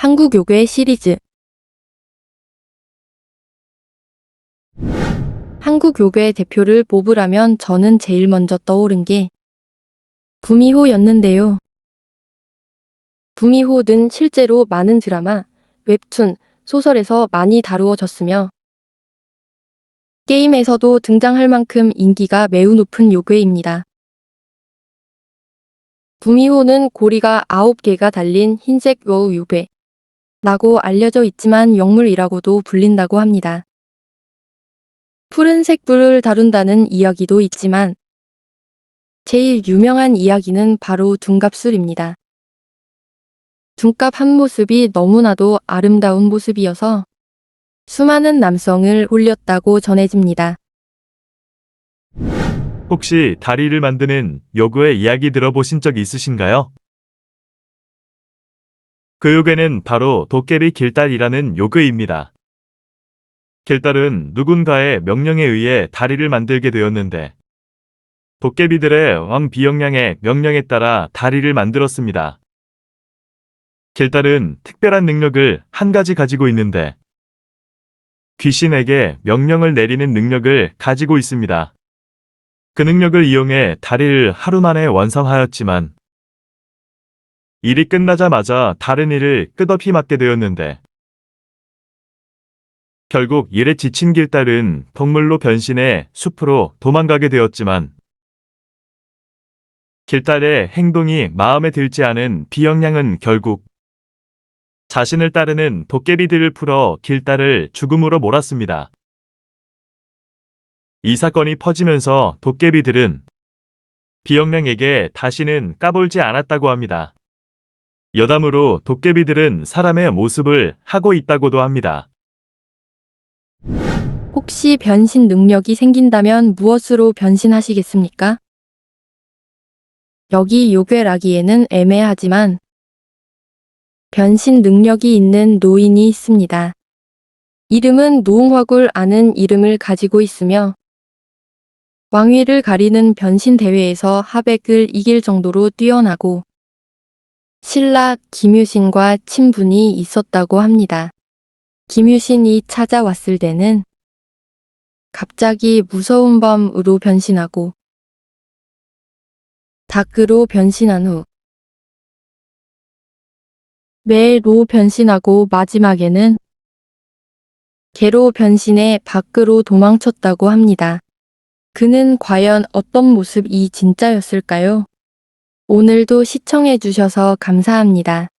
한국 요괴 시리즈 한국 요괴 대표를 뽑으라면 저는 제일 먼저 떠오른 게 구미호였는데요. 구미호는 실제로 많은 드라마, 웹툰, 소설에서 많이 다루어졌으며 게임에서도 등장할 만큼 인기가 매우 높은 요괴입니다. 구미호는 고리가 9개가 달린 흰색 여우 요괴, 라고 알려져 있지만 영물이라고도 불린다고 합니다. 푸른색 불을 다룬다는 이야기도 있지만 제일 유명한 이야기는 바로 둔갑술입니다. 둔갑 한 모습이 너무나도 아름다운 모습이어서 수많은 남성을 홀렸다고 전해집니다. 혹시 다리를 만드는 요구의 이야기 들어보신 적 있으신가요? 그 요괴는 바로 도깨비 길달이라는 요괴입니다. 길달은 누군가의 명령에 의해 다리를 만들게 되었는데 도깨비들의 왕 비영량의 명령에 따라 다리를 만들었습니다. 길달은 특별한 능력을 한 가지 가지고 있는데 귀신에게 명령을 내리는 능력을 가지고 있습니다. 그 능력을 이용해 다리를 하루 만에 완성하였지만 일이 끝나자마자 다른 일을 끝없이 맡게 되었는데 결국 일에 지친 길달은 동물로 변신해 숲으로 도망가게 되었지만 길달의 행동이 마음에 들지 않은 비영량은 결국 자신을 따르는 도깨비들을 풀어 길달을 죽음으로 몰았습니다. 이 사건이 퍼지면서 도깨비들은 비영량에게 다시는 까불지 않았다고 합니다. 여담으로 도깨비들은 사람의 모습을 하고 있다고도 합니다. 혹시 변신 능력이 생긴다면 무엇으로 변신하시겠습니까? 여기 요괴라기에는 애매하지만 변신 능력이 있는 노인이 있습니다. 이름은 노홍화굴 아는 이름을 가지고 있으며 왕위를 가리는 변신 대회에서 하백을 이길 정도로 뛰어나고 신라 김유신과 친분이 있었다고 합니다. 김유신이 찾아왔을 때는 갑자기 무서운 밤으로 변신하고 닭으로 변신한 후 매로 변신하고 마지막에는 개로 변신해 밖으로 도망쳤다고 합니다. 그는 과연 어떤 모습이 진짜였을까요? 오늘도 시청해 주셔서 감사합니다.